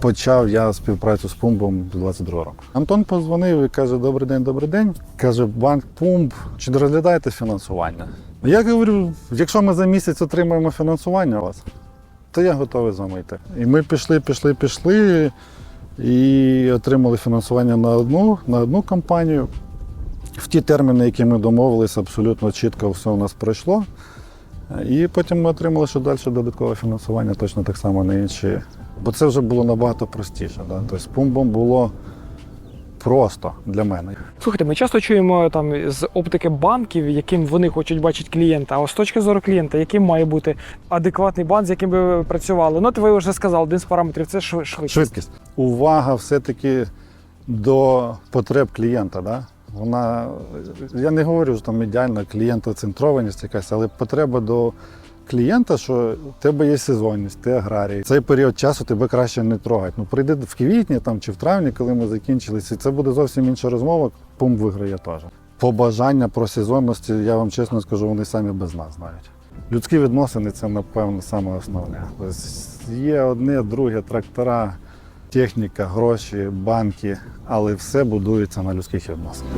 Почав я співпрацю з Пумбом з 22 року. Антон позвонив і каже: Добрий день, добрий день. Каже, банк Пумб, чи розглядаєте фінансування? Я говорю, якщо ми за місяць отримаємо фінансування у вас, то я готовий з вами йти. І ми пішли, пішли, пішли і отримали фінансування на одну, на одну компанію. В ті терміни, які ми домовилися, абсолютно чітко все у нас пройшло. І потім ми отримали ще далі додаткове фінансування, точно так само на інші. Бо це вже було набагато простіше. Да? Тобто з пумбом було просто для мене. Слухайте, ми часто чуємо там з оптики банків, яким вони хочуть бачити клієнта. А з точки зору клієнта, яким має бути адекватний банк, з яким би ви працювали. Ну, от ви вже сказали, один з параметрів це шви- швидкість. Швидкість. Увага все-таки до потреб клієнта. Да? Вона, я не говорю, що там ідеальна клієнтоцентрованість якась, але потреба до клієнта, що в тебе є сезонність, ти аграрій. Цей період часу тебе краще не трогати. Ну, прийди в квітні там, чи в травні, коли ми закінчилися, і це буде зовсім інша розмова, пум виграє теж. Побажання про сезонності, я вам чесно скажу, вони самі без нас знають. Людські відносини це, напевно, саме основне. Є одне, друге, трактора, техніка, гроші, банки, але все будується на людських відносинах.